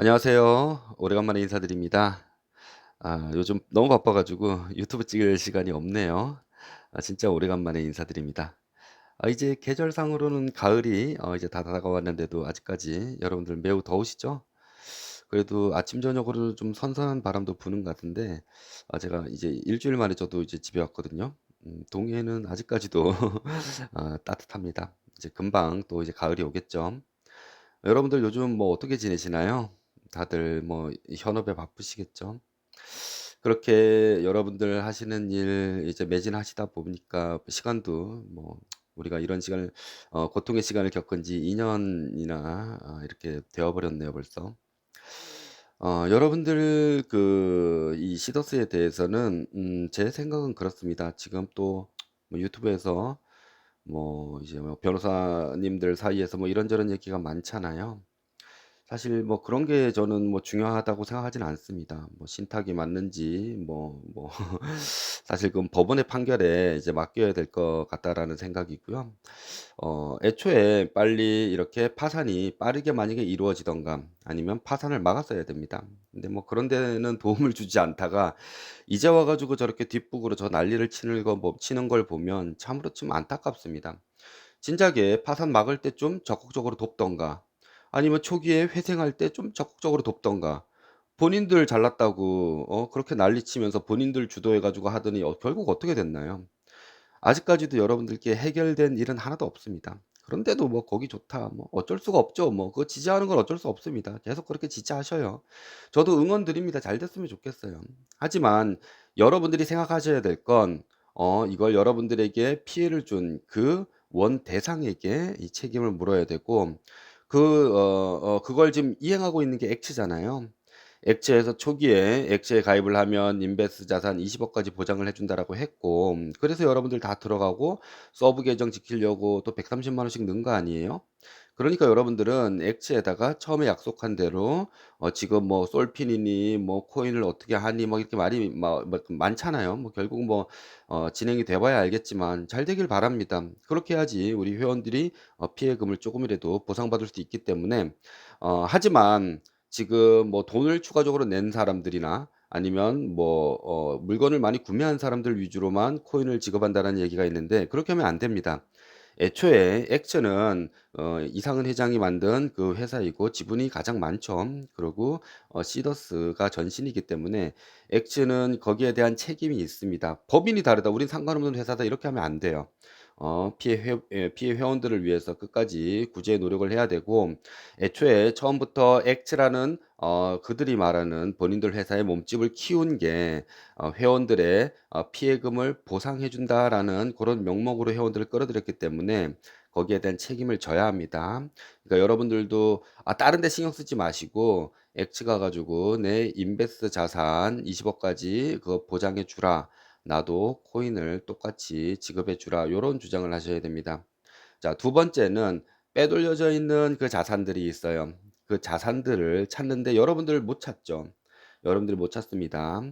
안녕하세요. 오래간만에 인사드립니다. 아, 요즘 너무 바빠 가지고 유튜브 찍을 시간이 없네요. 아, 진짜 오래간만에 인사드립니다. 아, 이제 계절상으로는 가을이 어, 이제 다 다가왔는데도 아직까지 여러분들 매우 더우시죠? 그래도 아침 저녁으로 좀 선선한 바람도 부는 것 같은데 아, 제가 이제 일주일 만에 저도 이제 집에 왔거든요. 음, 동해는 아직까지도 아, 따뜻합니다. 이제 금방 또 이제 가을이 오겠죠. 여러분들 요즘 뭐 어떻게 지내시나요? 다들 뭐 현업에 바쁘시겠죠? 그렇게 여러분들 하시는 일 이제 매진하시다 보니까 시간도 뭐 우리가 이런 시간을 어 고통의 시간을 겪은 지 2 년이나 아 이렇게 되어 버렸네요 벌써. 어 여러분들 그 이 시더스에 대해서는 음 제 생각은 그렇습니다. 지금 또 뭐 유튜브에서 뭐 이제 뭐 변호사님들 사이에서 뭐 이런저런 얘기가 많잖아요. 사실 뭐 그런 게 저는 뭐 중요하다고 생각하지는 않습니다. 뭐 신탁이 맞는지 뭐 뭐 사실 그건 법원의 판결에 이제 맡겨야 될 것 같다라는 생각이고요. 어 애초에 빨리 이렇게 파산이 빠르게 만약에 이루어지든가 아니면 파산을 막았어야 됩니다. 근데 뭐 그런 데는 도움을 주지 않다가 이제 와 가지고 저렇게 뒷북으로 저 난리를 치는 거 뭐 치는 걸 보면 참으로 좀 안타깝습니다. 진작에 파산 막을 때 좀 적극적으로 돕던가 아니면 초기에 회생할 때 좀 적극적으로 돕던가 본인들 잘났다고 어 그렇게 난리치면서 본인들 주도해 가지고 하더니 어 결국 어떻게 됐나요? 아직까지도 여러분들께 해결된 일은 하나도 없습니다. 그런데도 뭐 "거기 좋다." 뭐 어쩔 수가 없죠. 뭐 그거 지지하는 건 어쩔 수 없습니다. 계속 그렇게 지지하셔요. 저도 응원 드립니다. 잘 됐으면 좋겠어요. 하지만 여러분들이 생각하셔야 될 건 어 이걸 여러분들에게 피해를 준 그 원 대상에게 이 책임을 물어야 되고 그 어 어 그걸 지금 이행하고 있는 게 액츠잖아요. 액츠에서 초기에 액츠에 가입을 하면 인베스트 자산 20 억까지 보장을 해 준다라고 했고 그래서 여러분들 다 들어가고 서브 계정 지키려고 또 130만 원씩 넣은 거 아니에요? 그러니까 여러분들은 액츠에다가 처음에 약속한 대로 어 지금 뭐 솔핀이니 뭐 코인을 어떻게 하니 뭐 이렇게 말이 마뭐 많잖아요. 뭐 결국 뭐 어 진행이 돼 봐야 알겠지만 잘 되길 바랍니다. 그렇게 해야지 우리 회원들이 어 피해금을 쪼금이라도 보상받을 수 있기 때문에 어 하지만 지금 뭐 돈을 추가적으로 낸 사람들이나 아니면 뭐 어 물건을 많이 구매한 사람들 위주로만 코인을 지급한다는 얘기가 있는데 그렇게 하면 안 됩니다. 애초에 액션은 어 이상은 회장이 만든 그 회사이고 지분이 가장 많죠. 그리고 어 시더스가 전신이기 때문에 액션은 거기에 대한 책임이 있습니다. 법인이 다르다. 우린 상관없는 회사다. 이렇게 하면 안 돼요. 어 피해 회 예 피해 회원들을 위해서 끝까지 구제의 노력을 해야 되고 애초에 처음부터 액츠라는 어 그들이 말하는 본인들 회사의 몸집을 키운 게 어 회원들의 어 피해금을 보상해 준다라는 그런 명목으로 회원들을 끌어들였기 때문에 거기에 대한 책임을 져야 합니다. 그러니까 여러분들도 아 다른 데 신경 쓰지 마시고 액츠 가 가지고 "내 인베스트 자산 20 억 까지 그거 보장해 주라." 나도 코인을 똑같이 지급해 주라. 요런 주장을 하셔야 됩니다. 자, 두 번째는 빼돌려져 있는 그 자산들이 있어요. 그 자산들을 찾는데 여러분들 못 찾죠. 여러분들이 못 찾습니다.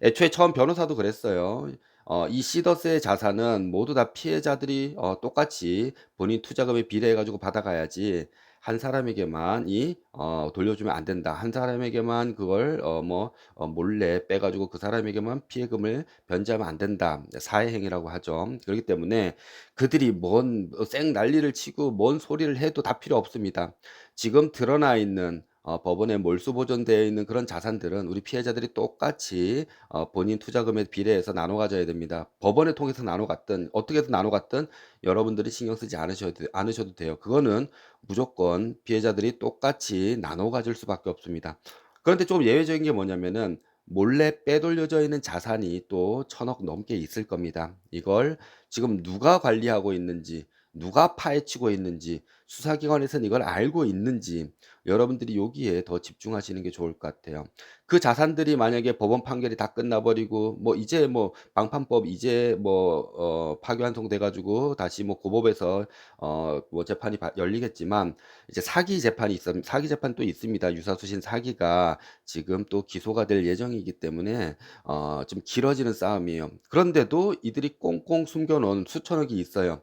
애초에 처음 변호사도 그랬어요. 어, 이 시더스의 자산은 모두 다 피해자들이 어, 똑같이 본인 투자금에 비례해 가지고 받아가야지 한 사람에게만 이 어, 돌려주면 안 된다. 한 사람에게만 그걸 어, 뭐 어, 몰래 빼 가지고 그 사람에게만 피해금을 변제하면 안 된다. 사회행위라고 하죠. 그렇기 때문에 그들이 뭔 어, 쌩 난리를 치고 뭔 소리를 해도 다 필요 없습니다. 지금 드러나 있는 어 법원에 몰수 보존되어 있는 그런 자산들은 우리 피해자들이 똑같이 어 본인 투자금에 비례해서 나눠 가져야 됩니다. 법원을 통해서 나눠 갔든 어떻게 해서 나눠 갔든 여러분들이 신경 쓰지 않으셔도 않으셔도 돼요. 그거는 무조건 피해자들이 똑같이 나눠 가질 수밖에 없습니다. 그런데 좀 예외적인 게 뭐냐면은 몰래 빼돌려져 있는 자산이 또 1,000억 넘게 있을 겁니다. 이걸 지금 누가 관리하고 있는지 누가 파헤치고 있는지 수사기관에서는 이걸 알고 있는지 여러분들이 여기에 더 집중하시는 게 좋을 것 같아요. 그 자산들이 만약에 법원 판결이 다 끝나 버리고 뭐 이제 뭐 방판법 이제 뭐 어 파기환송 돼 가지고 다시 뭐 고법에서 어 뭐 재판이 바 열리겠지만 이제 사기 재판이 있습 사기 재판 또 있습니다. 유사수신 사기가 지금 또 기소가 될 예정이기 때문에 어 좀 길어지는 싸움이에요. 그런데도 이들이 꽁꽁 숨겨 놓은 수천억이 있어요.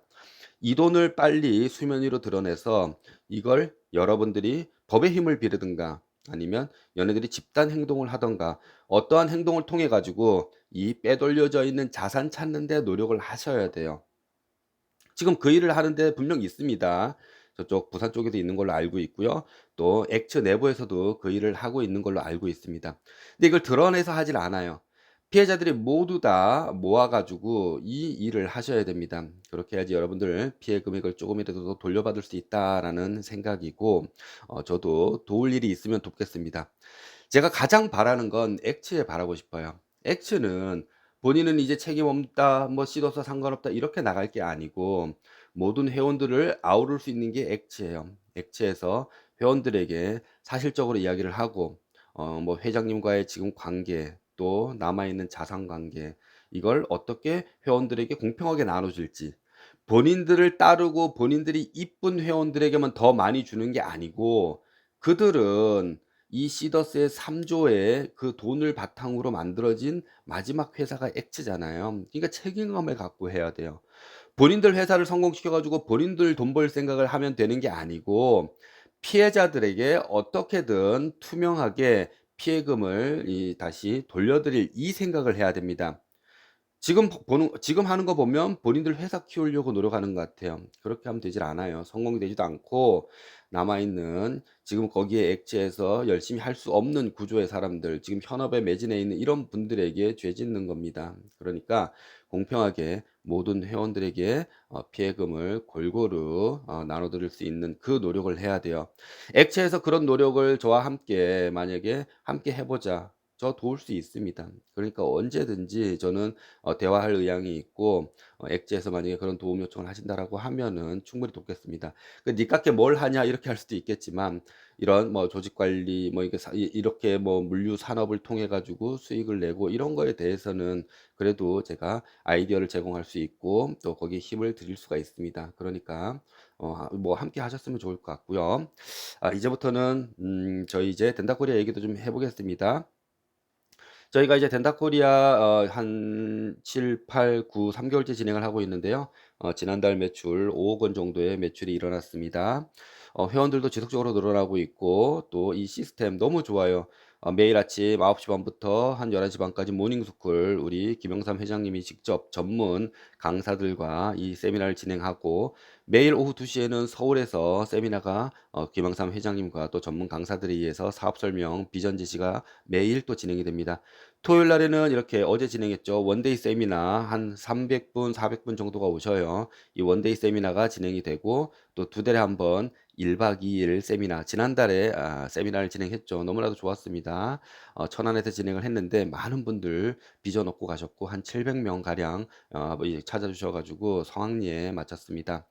이 돈을 빨리 수면 위로 드러내서 이걸 여러분들이 법의 힘을 빌르든가 아니면 얘네들이 집단 행동을 하던가 어떠한 행동을 통해 가지고 이 빼돌려져 있는 자산 찾는 데 노력을 하셔야 돼요. 지금 그 일을 하는데 분명 있습니다. 저쪽 부산 쪽에도 있는 걸로 알고 있고요. 또 액츠 내부에서도 그 일을 하고 있는 걸로 알고 있습니다. 근데 이걸 드러내서 하질 않아요. 피해자들이 모두 다 모아 가지고 이 일을 하셔야 됩니다. 그렇게 해야지 여러분들 피해 금액을 조금이라도 더 돌려받을 수 있다라는 생각이고 어 저도 도울 일이 있으면 돕겠습니다. 제가 가장 바라는 건 액츠에 바라고 싶어요. 액츠는 본인은 이제 책임 없다, 뭐 씻어서 상관없다 이렇게 나갈 게 아니고 모든 회원들을 아우를 수 있는 게 액츠예요. 액츠에서 회원들에게 사실적으로 이야기를 하고 어 뭐 회장님과의 지금 관계 또 남아 있는 자산 관계 이걸 어떻게 회원들에게 공평하게 나눠 줄지 본인들을 따르고 본인들이 이쁜 회원들에게만 더 많이 주는 게 아니고 그들은 이 시더스의 3조의 그 돈을 바탕으로 만들어진 마지막 회사가 엑츠잖아요. 그러니까 책임감을 갖고 해야 돼요. 본인들 회사를 성공시켜 가지고 본인들 돈 벌 생각을 하면 되는 게 아니고 피해자들에게 어떻게든 투명하게 피해금을 이 다시 돌려드릴 이 생각을 해야 됩니다. 지금 보 보는 지금 하는 거 보면 본인들 회사 키우려고 노력하는 것 같아요. 그렇게 하면 되질 않아요. 성공이 되지도 않고 남아 있는 지금 거기에 액체해서 열심히 할 수 없는 구조의 사람들, 지금 현업에 매진해 있는 이런 분들에게 죄 짓는 겁니다. 그러니까 공평하게 모든 회원들에게 어 피해금을 골고루 어 나눠 드릴 수 있는 그 노력을 해야 돼요. 액체에서 그런 노력을 저와 함께 만약에 "함께 해 보자." 저 도울 수 있습니다. 그러니까 언제든지 저는 어 대화할 의향이 있고 어 엑지에서 만약에 그런 도움 요청을 하신다라고 하면은 충분히 돕겠습니다. 그 "니깎게 뭘 하냐?" 이렇게 할 수도 있겠지만 이런 뭐 조직 관리 뭐 이게 사 이 이렇게 뭐 물류 산업을 통해 가지고 수익을 내고 이런 거에 대해서는 그래도 제가 아이디어를 제공할 수 있고 또 거기에 힘을 드릴 수가 있습니다. 그러니까 어 뭐 함께 하셨으면 좋을 것 같고요. 아 이제부터는 음 저희 이제 덴다코리아 얘기도 좀 해 보겠습니다. 저희가 이제 덴다코리아 어 한 7, 8, 9, 3 개월째 진행을 하고 있는데요. 어 지난달 매출 5억 원 정도의 매출이 일어났습니다. 어 회원들도 지속적으로 늘어나고 있고 또 이 시스템 너무 좋아요. 어 매일 아침 9시 반부터 한 11시 반까지 모닝스쿨 우리 김영삼 회장님이 직접 전문 강사들과 이 세미나를 진행하고 매일 오후 2 시에는 서울에서 세미나가 어 김영삼 회장님과 또 전문 강사들에 의해서 사업 설명, 비전 제시가 매일 또 진행이 됩니다. 토요일 날에는 이렇게 어제 진행했죠. 원데이 세미나 한 300분, 400분 정도가 오셔요. 이 원데이 세미나가 진행이 되고 또 두 달에 한번 1박 2일 세미나 지난달에 아 세미나를 진행했죠. 너무나도 좋았습니다. 어 천안에서 진행을 했는데 많은 분들 비전 얻고 가셨고 한 700명 가량 어뭐이 찾아주셔 가지고 성황리에 마쳤습니다.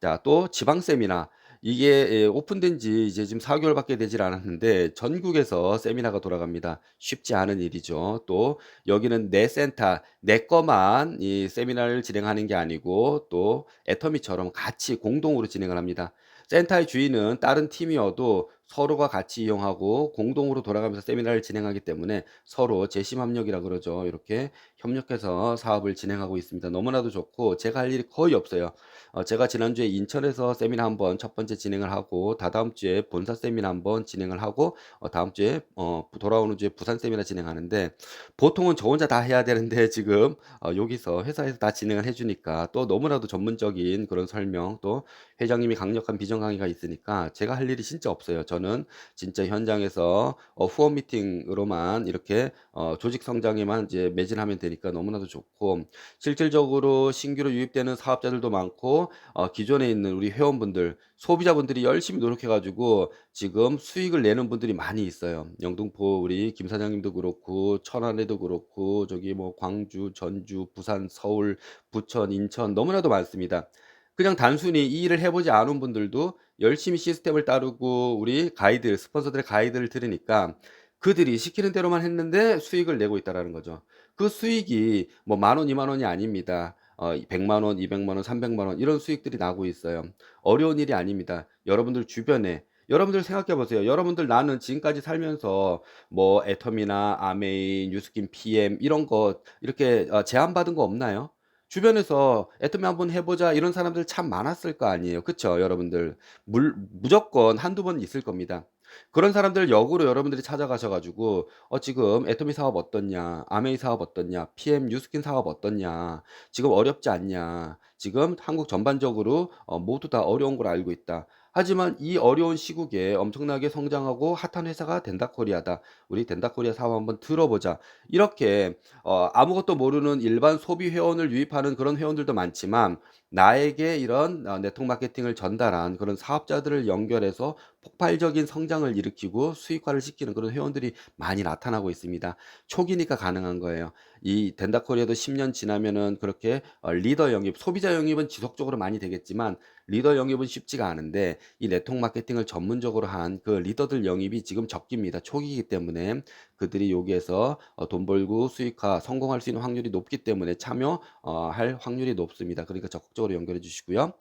자 또 지방 세미나 이게 예 오픈된 지 이제 지금 4 개월밖에 되질 않았는데 전국에서 세미나가 돌아갑니다. 쉽지 않은 일이죠. 또 여기는 내 센터 내 거만 이 세미나를 진행하는 게 아니고 또 애터미처럼 같이 공동으로 진행을 합니다. 센터의 주인은 다른 팀이어도 서로가 같이 이용하고 공동으로 돌아가면서 세미나를 진행하기 때문에 서로 재심 합력이라 그러죠. 이렇게 협력해서 사업을 진행하고 있습니다. 너무나도 좋고 제가 할 일이 거의 없어요. 어 제가 지난주에 인천에서 세미나 한번 첫 번째 진행을 하고 다다음 주에 본사 세미나 한번 진행을 하고 어 다음 주에 어 돌아오는 주에 부산 세미나 진행하는데 보통은 저 혼자 다 해야 되는데 지금 어 여기서 회사에서 다 진행을 해 주니까 또 너무나도 전문적인 그런 설명 또 회장님이 강력한 비전 강의가 있으니까 제가 할 일이 진짜 없어요. 저는 진짜 현장에서 어 후원 미팅으로만 이렇게 어 조직 성장에만 이제 매진하면 되 니까 너무나도 좋고 실질적으로 신규로 유입되는 사업자들도 많고 어 기존에 있는 우리 회원분들, 소비자분들이 열심히 노력해 가지고 지금 수익을 내는 분들이 많이 있어요. 영등포 우리 김 사장님도 그렇고 천안에도 그렇고 저기 뭐 광주, 전주, 부산, 서울, 부천, 인천 너무나도 많습니다. 그냥 단순히 이 일을 해 보지 않은 분들도 열심히 시스템을 따르고 우리 가이드, 스폰서들의 가이드를 들으니까 그들이 시키는 대로만 했는데 수익을 내고 있다라는 거죠. 그 수익이 뭐 만 원, 2만 원이 아닙니다. 어 1 0 0 원, 2 0 0만 원, 3 0 0만 원 이런 수익들이 나고 있어요. 어려운 일이 아닙니다. 여러분들 주변에 여러분들 생각해 보세요. 여러분들 나는 지금까지 살면서 뭐 애텀이나 아메이, 뉴스킨, PM 이런 거 이렇게 어 제안 받은 거 없나요? 주변에서 "애터미 한번 해 보자." 이런 사람들 참 많았을 거 아니에요. 그쵸 여러분들? 물 무조건 한두 번 있을 겁니다. 그런 사람들 역으로 여러분들이 찾아가셔 가지고 "어 지금 애터미 사업 어떻냐? 아메이 사업 어떻냐? PM 뉴스킨 사업 어떻냐? 지금 어렵지 않냐? 지금 한국 전반적으로 어 모두 다 어려운 걸 알고 있다. 하지만 이 어려운 시국에 엄청나게 성장하고 핫한 회사가 덴다코리아다. 우리 덴다코리아 사업 한번 들어보자." 이렇게 어 아무것도 모르는 일반 소비 회원을 유입하는 그런 회원들도 많지만 나에게 이런 어 네트워크 마케팅을 전달한 그런 사업자들을 연결해서 폭발적인 성장을 일으키고 수익화를 시키는 그런 회원들이 많이 나타나고 있습니다. 초기니까 가능한 거예요. 이 덴다코리아도 10년 지나면은 그렇게 어 리더 영입, 소비자 영입은 지속적으로 많이 되겠지만 리더 영입은 쉽지가 않은데 이 네트워크 마케팅을 전문적으로 한 그 리더들 영입이 지금 적기입니다. 초기이기 때문에 그들이 여기에서 어 돈 벌고 수익화 성공할 수 있는 확률이 높기 때문에 참여 어할 확률이 높습니다. 그러니까 적극적으로 연결해 주시고요.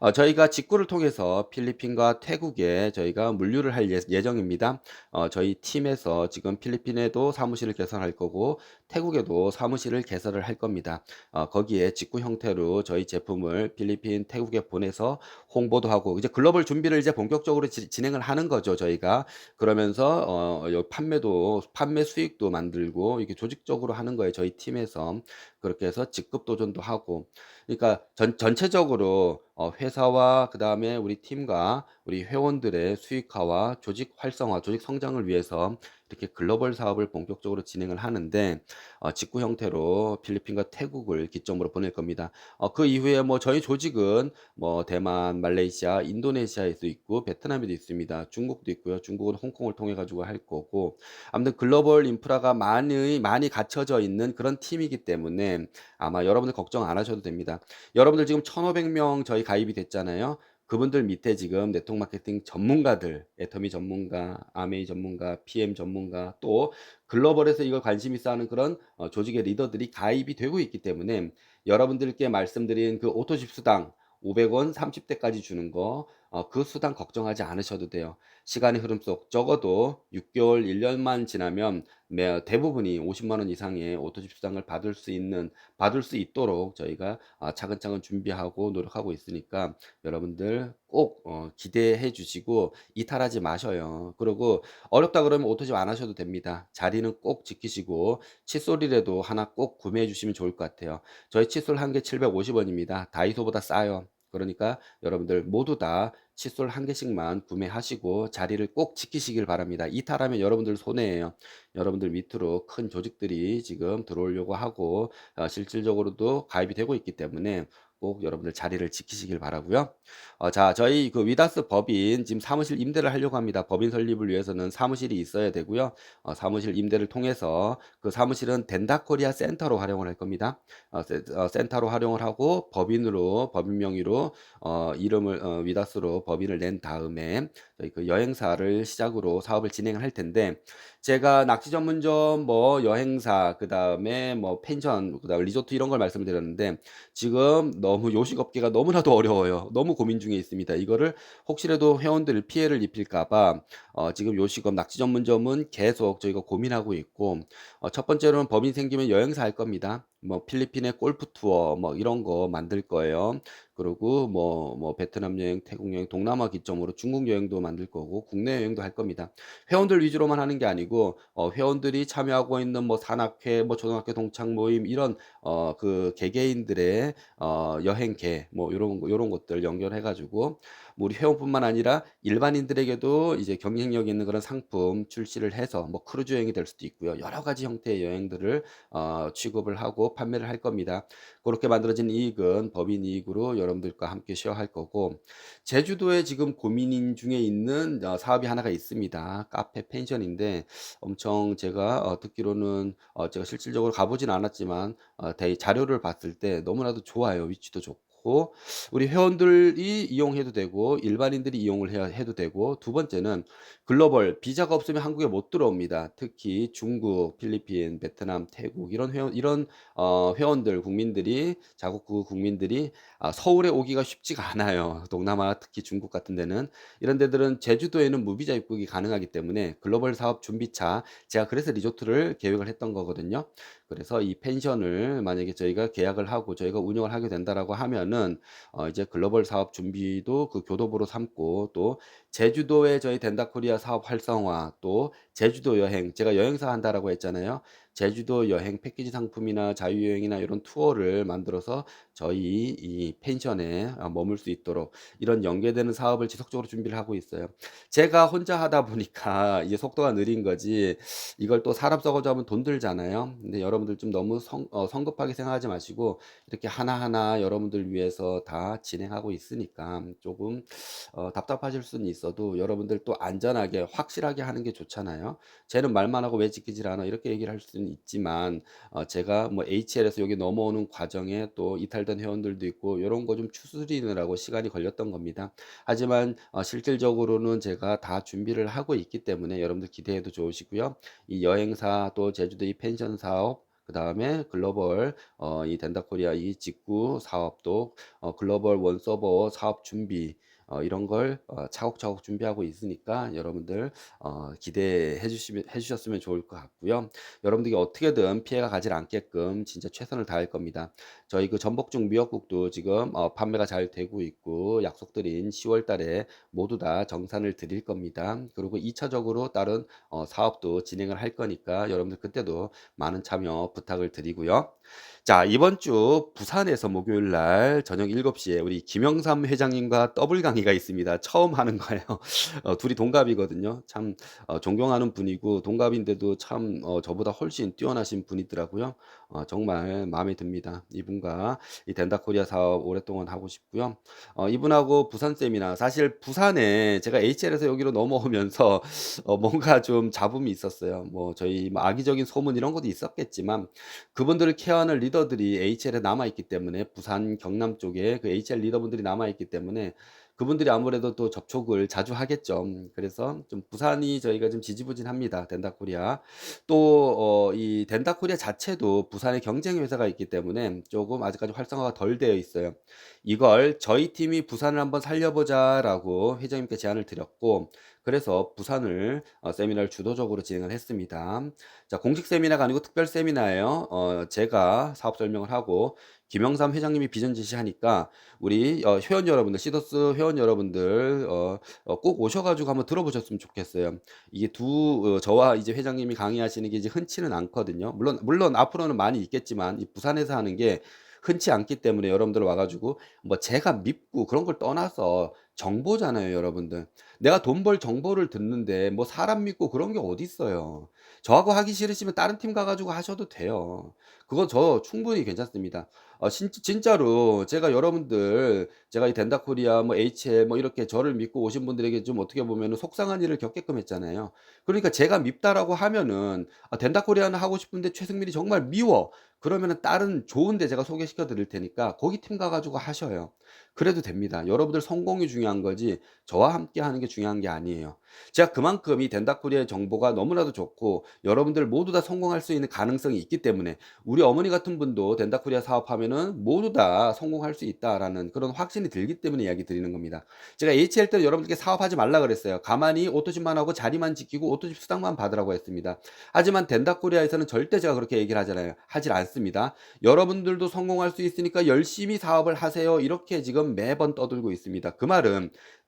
어 저희가 직구를 통해서 필리핀과 태국에 저희가 물류를 할예 예정입니다. 어 저희 팀에서 지금 필리핀에도 사무실을 개설할 거고 태국에도 사무실을 개설을 할 겁니다. 어 거기에 직구 형태로 저희 제품을 필리핀, 태국에 보내서 홍보도 하고 이제 글로벌 준비를 이제 본격적으로 지 진행을 하는 거죠, 저희가. 그러면서 어 요 판매도 판매 수익도 만들고 이렇게 조직적으로 하는 거예요, 저희 팀에서. 그렇게 해서 직급 도전도 하고. 그러니까 전 전체적으로 어 회사와 그 다음에 우리 팀과 우리 회원들의 수익화와 조직 활성화, 조직 성장을 위해서 이렇게 글로벌 사업을 본격적으로 진행을 하는데 어 직구 형태로 필리핀과 태국을 기점으로 보낼 겁니다. 어 그 이후에 뭐 저희 조직은 뭐 대만, 말레이시아, 인도네시아에도 있고 베트남에도 있습니다. 중국도 있고요. 중국은 홍콩을 통해 가지고 할 거고 아무튼 글로벌 인프라가 많이 많이 갖춰져 있는 그런 팀이기 때문에 아마 여러분들 걱정 안 하셔도 됩니다. 여러분들 지금 1,500명 저희 가입이 됐잖아요. 그분들 밑에 지금 네트워크 마케팅 전문가들, 애터미 전문가, 아메이 전문가, PM 전문가 또 글로벌에서 이걸 관심 있어 하는 그런 어 조직의 리더들이 가입이 되고 있기 때문에 여러분들께 말씀드린 그 오토집 수당 500원 30 대까지 주는 거 어 그 수당 걱정하지 않으셔도 돼요. 시간의 흐름 속 적어도 6 개월, 1 년만 지나면 매 대부분이 5 0만 원 이상의 오토집 수당을 받을 수 있는 받을 수 있도록 저희가 아 차근차근 준비하고 노력하고 있으니까 여러분들 꼭어 기대해 주시고 이탈하지 마셔요. 그리고 어렵다 그러면 오토집 안 하셔도 됩니다. 자리는 꼭 지키시고 칫솔이라도 하나 꼭 구매해 주시면 좋을 것 같아요. 저희 칫솔 한 개 750 원입니다. 다이소보다 싸요. 그러니까 여러분들 모두 다 칫솔 한 개씩만 구매하시고 자리를 꼭 지키시길 바랍니다. 이탈하면 여러분들 손해예요. 여러분들 밑으로 큰 조직들이 지금 들어오려고 하고 어 실질적으로도 가입이 되고 있기 때문에 꼭 여러분들 자리를 지키시길 바라고요. 어 자 저희 그 위다스 법인 지금 사무실 임대를 하려고 합니다. 법인 설립을 위해서는 사무실이 있어야 되고요. 어 사무실 임대를 통해서 그 사무실은 덴다코리아 센터로 활용을 할 겁니다. 어센어 센터로 활용을 하고 법인으로 법인 명의로 어 이름을 어 위다스로 법인을 낸 다음에 저희 그 여행사를 시작으로 사업을 진행을 할 텐데 제가 낙지 전문점 뭐 여행사 그 다음에 뭐 펜션 그 다음에 리조트 이런 걸 말씀을 드렸는데 지금 너무 요식 업계가 너무나도 어려워요. 너무 고민 중에 있습니다. 이거를 혹시라도 회원들 피해를 입힐까 봐 어 지금 요식업 낙지 전문점은 계속 저희가 고민하고 있고 어 첫 번째로는 법인 생기면 여행사 할 겁니다. 뭐 필리핀의 골프 투어 뭐 이런 거 만들 거예요. 그리고 뭐 뭐 베트남 여행, 태국 여행, 동남아 기점으로 중국 여행도 만들 거고 국내 여행도 할 겁니다. 회원들 위주로만 하는 게 아니고 어 회원들이 참여하고 있는 뭐 산악회, 뭐 초등학교 동창 모임 이런 어 그 개개인들의 어 여행계 뭐 요런 거 요런 것들 연결해 가지고 뭐 우리 회원뿐만 아니라 일반인들에게도 이제 경쟁력 있는 그런 상품 출시를 해서 뭐 크루즈 여행이 될 수도 있고요. 여러 가지 형태의 여행들을 어 취급을 하고 판매를 할 겁니다. 고렇게 만들어진 이익은 법인 이익으로 여러분들과 함께 쉐어할 거고 제주도에 지금 고민 중에 있는 어 사업이 하나가 있습니다. 카페 펜션인데 엄청 제가 어 듣기로는 어 제가 실질적으로 가 보진 않았지만 어대 자료를 봤을 때 너무나도 좋아요. 위치도 좋고. 좋고 우리 회원들이 이용해도 되고 일반인들이 이용을 해야 해도 되고 두 번째는 글로벌 비자가 없으면 한국에 못 들어옵니다. 특히 중국, 필리핀, 베트남, 태국 이런 회원 이런 어 회원들 국민들이 자국구 국민들이 아 서울에 오기가 쉽지가 않아요. 동남아 특히 중국 같은 데는 이런 데들은 제주도에는 무비자 입국이 가능하기 때문에 글로벌 사업 준비차 제가 그래서 리조트를 계획을 했던 거거든요. 그래서 이 펜션을 만약에 저희가 계약을 하고 저희가 운영을 하게 된다라고 하면은 어 이제 글로벌 사업 준비도 그 교도보로 삼고 또 제주도에 저희 덴다코리아 사업 활성화 또 제주도 여행 제가 여행사 한다라고 했잖아요. 제주도 여행 패키지 상품이나 자유여행이나 이런 투어를 만들어서 저희 이 펜션에 어 머물 수 있도록 이런 연계되는 사업을 지속적으로 준비를 하고 있어요. 제가 혼자 하다 보니까 이게 속도가 느린 거지 이걸 또 사람 써 가지고 하면 돈 들잖아요. 근데 여러분들 좀 너무 성 어 성급하게 생각하지 마시고 이렇게 하나하나 여러분들 위해서 다 진행하고 있으니까 조금 어 답답하실 수는 있어 도 여러분들 또 안전하게 확실하게 하는 게 좋잖아요. "쟤는 말만 하고 왜 지키질 않아?" 이렇게 얘기를 할 수는 있지만 어 제가 뭐 HL에서 여기 넘어오는 과정에 또 이탈된 회원들도 있고 요런 거 좀 추스리느라고 시간이 걸렸던 겁니다. 하지만 어 실질적으로는 제가 다 준비를 하고 있기 때문에 여러분들 기대해도 좋으시고요. 이 여행사 또 제주도 이 펜션 사업 그 다음에 글로벌 어 이 덴다코리아 이 직구 사업도 어 글로벌 원 서버 사업 준비 어 이런 걸어 차곡차곡 준비하고 있으니까 여러분들 어 기대해 주시면 해 주셨으면 좋을 것 같고요. 여러분들이 어떻게든 피해가 가지 않게끔 진짜 최선을 다할 겁니다. 저희 그 전복죽 미역국도 지금 어 판매가 잘 되고 있고 약속드린 10월 달에 모두 다 정산을 드릴 겁니다. 그리고 2 차적으로 다른 어 사업도 진행을 할 거니까 여러분들 그때도 많은 참여 부탁을 드리고요. 자, 이번 주 부산에서 목요일 날 저녁 7 시에 우리 김영삼 회장님과 더블 강의가 있습니다. 처음 하는 거예요. 어 둘이 동갑이거든요. 참 어 존경하는 분이고 동갑인데도 참 어 저보다 훨씬 뛰어나신 분이더라고요. 어 정말 마음에 듭니다. 이분과 이 덴다코리아 사업 오랫동안 하고 싶고요. 어 이분하고 부산 세미나 사실 부산에 제가 HL에서 여기로 넘어오면서 어 뭔가 좀 잡음이 있었어요. 뭐 저희 뭐 악의적인 소문 이런 것도 있었겠지만 그분들을 케어 하는 리더들이 HL에 남아 있기 때문에 부산 경남 쪽에 그 HL 리더분들이 남아 있기 때문에 그분들이 아무래도 또 접촉을 자주 하겠죠. 음 그래서 좀 부산이 저희가 좀 지지부진합니다. 덴다코리아. 또어이 덴다코리아 자체도 부산에 경쟁 회사가 있기 때문에 쪼금 아직까지 활성화가 덜 되어 있어요. 이걸 "저희 팀이 부산을 한번 살려보자."라고 회장님께 제안을 드렸고 그래서 부산을 어 세미나를 주도적으로 진행을 했습니다. 자 공식 세미나가 아니고 특별 세미나예요. 어 제가 사업 설명을 하고 김영삼 회장님이 비전 제시하니까 우리 어 회원 여러분들 시더스 회원 여러분들 어 어 꼭 오셔 가지고 한번 들어보셨으면 좋겠어요. 이게 두 어 저와 이제 회장님이 강의하시는 게 이제 흔치는 않거든요. 물론 물론 앞으로는 많이 있겠지만 이 부산에서 하는 게 흔치 않기 때문에 여러분들 와 가지고 뭐 제가 믿고 그런 걸 떠나서 정보잖아요, 여러분들. 내가 돈 벌 정보를 듣는데 뭐 사람 믿고 그런 게 어딨어요. 저하고 하기 싫으시면 다른 팀 가 가지고 하셔도 돼요. 그건 저 충분히 괜찮습니다. 어신 진짜로 제가 여러분들 제가 이 덴다코리아 뭐 HL 뭐 이렇게 저를 믿고 오신 분들에게 좀 어떻게 보면은 속상한 일을 겪게끔 했잖아요. 그러니까 제가 밉다라고 하면은 아 덴다코리아는 하고 싶은데 최승민이 정말 미워. 그러면은 다른 좋은 데 제가 소개시켜 드릴 테니까 거기 팀 가 가지고 하셔요. 그래도 됩니다. 여러분들 성공이 중요 한 거지 저와 함께 하는 게 중요한 게 아니에요. 제가 그만큼 이 덴다코리아의 정보가 너무나도 좋고 여러분들 모두 다 성공할 수 있는 가능성이 있기 때문에 우리 어머니 같은 분도 덴다코리아 사업하면은 모두 다 성공할 수 있다라는 그런 확신이 들기 때문에 이야기 드리는 겁니다. 제가 HL 때 여러분들께 사업하지 말라 그랬어요. 가만히 오토집만 하고 자리만 지키고 오토집 수당만 받으라고 했습니다. 하지만 덴다코리아에서는 절대 제가 그렇게 얘기를 하잖아요. 하질 않습니다. 여러분들도 성공할 수 있으니까 열심히 사업을 하세요. 이렇게 지금 매번 떠들고 있습니다. 그 말은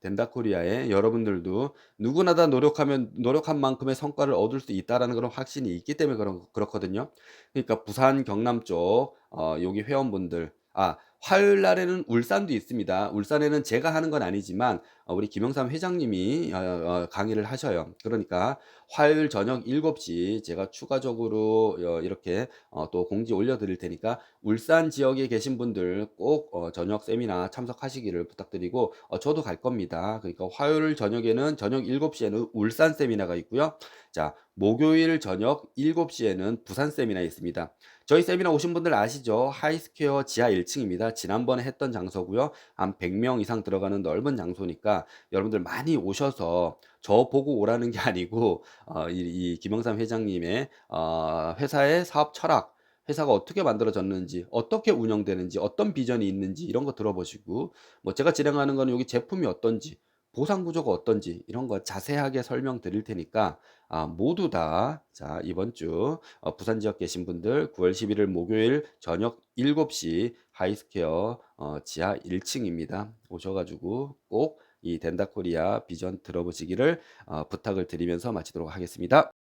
덴다코리아에 여러분들도 누구나 다 노력하면 노력한 만큼의 성과를 얻을 수 있다라는 그런 확신이 있기 때문에 그런 그렇거든요. 그러니까 부산 경남 쪽 어 여기 회원분들 아 화요일 날에는 울산도 있습니다. 울산에는 제가 하는 건 아니지만 어 우리 김영삼 회장님이 어어 강의를 하셔요. 그러니까 화요일 저녁 7시 제가 추가적으로 어 이렇게 어또 공지 올려 드릴 테니까 울산 지역에 계신 분들 꼭어 저녁 세미나 참석하시기를 부탁드리고 어 저도 갈 겁니다. 그러니까 화요일 저녁에는 저녁 7 시에는 울산 세미나가 있고요. 자 목요일 저녁 7 시에는 부산 세미나 있습니다. 저희 세미나 오신 분들 아시죠? 하이스퀘어 지하 1 층입니다. 지난번에 했던 장소고요. 한 100명 이상 들어가는 넓은 장소니까 여러분들 많이 오셔서 저 보고 오라는 게 아니고 어 이 이 김영삼 회장님의 어 회사의 사업 철학, 회사가 어떻게 만들어졌는지, 어떻게 운영되는지, 어떤 비전이 있는지 이런 거 들어보시고 뭐 제가 진행하는 거는 여기 제품이 어떤지, 보상 구조가 어떤지 이런 거 자세하게 설명드릴 테니까 아 모두 다 자 이번 주 어 부산 지역 계신 분들 9월 11일 목요일 저녁 7시 하이스퀘어 어 지하 1 층입니다. 오셔 가지고 꼭 이 덴다코리아 비전 들어보시기를 어 부탁을 드리면서 마치도록 하겠습니다.